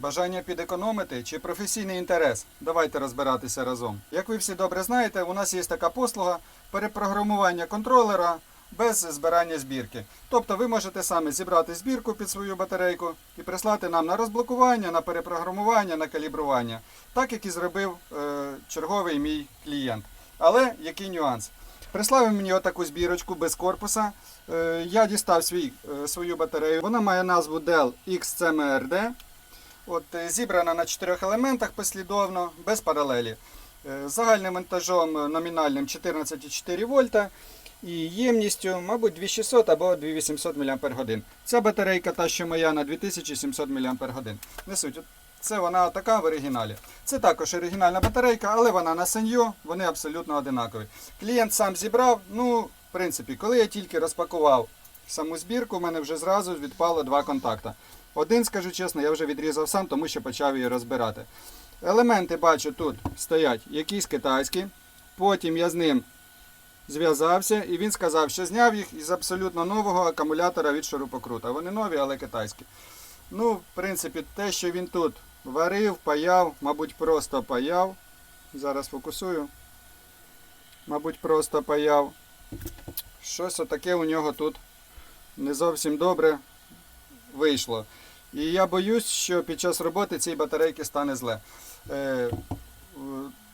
Бажання підекономити чи професійний інтерес? Давайте розбиратися разом. Як ви всі добре знаєте, у нас є така послуга перепрограмування контролера без збирання збірки. Тобто ви можете самі зібрати збірку під свою батарейку і прислати нам на розблокування, на перепрограмування, на калібрування, так як і зробив е, черговий мій клієнт. Але який нюанс? Прислав мені отаку збірочку без корпуса. Е, я дістав свій, е, свою батарею. Вона має назву Dell XCMRD. От, е, зібрана на чотирьох елементах послідовно, без паралелі. Е, Загальним монтажом е, номінальним 14,4 вольта і ємністю, мабуть, 2600 або 2800 мАч. Ця батарейка, та що моя, на 2700 мАч. Не суть. Це вона така в оригіналі. Це також оригінальна батарейка, але вона на саньо, вони абсолютно одинакові. Клієнт сам зібрав. Ну, в принципі, коли я тільки розпакував саму збірку, в мене вже зразу відпало два контакта. Один, скажу чесно, я вже відрізав сам, тому що почав її розбирати. Елементи бачу тут стоять якісь китайські. Потім я з ним зв'язався і він сказав, що зняв їх із абсолютно нового акумулятора від шурупокрута. Вони нові, але китайські. Ну, в принципі, те, що він тут варив, паяв, мабуть, просто паяв. Зараз фокусую. Мабуть, просто паяв. Щось отаке у нього тут не зовсім добре вийшло. І я боюсь, що під час роботи цієї батарейки стане зле. Е,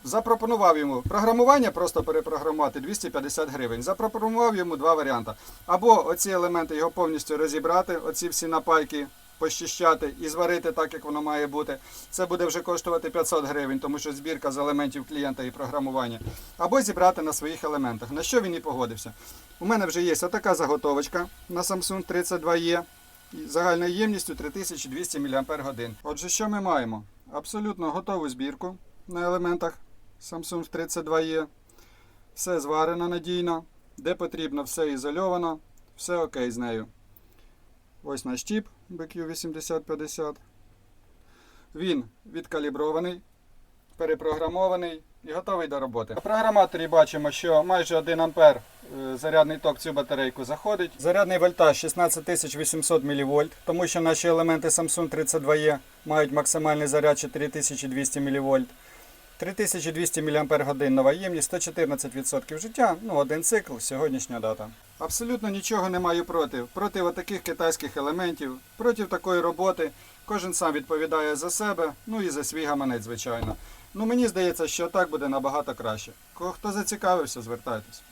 запропонував йому програмування, просто перепрограмувати 250 гривень. Запропонував йому два варіанти. Або оці елементи його повністю розібрати, оці всі напайки пощищати і зварити так, як воно має бути. Це буде вже коштувати 500 гривень, тому що збірка з елементів клієнта і програмування. Або зібрати на своїх елементах. На що він і погодився. У мене вже є отака заготовочка на Samsung 32E загальною ємністю 3200 мАч. Отже, що ми маємо? Абсолютно готову збірку на елементах Samsung 32E. Все зварено надійно, де потрібно, все ізольовано, все окей з нею. Ось наш чіп BQ8050. Він відкалібрований, перепрограмований і готовий до роботи. На програматорі бачимо, що майже 1 А е, зарядний ток в цю батарейку заходить. Зарядний вольтаж 16800 мВ, тому що наші елементи Samsung 32E мають максимальний заряд 4200 мВ. 3200 мАч нова ємність, 114% життя, ну один цикл, сьогоднішня дата. Абсолютно нічого не маю проти. Проти отаких китайських елементів, проти такої роботи. Кожен сам відповідає за себе, ну і за свій гаманець, звичайно. Ну мені здається, що так буде набагато краще. Кого Хто зацікавився, звертайтесь.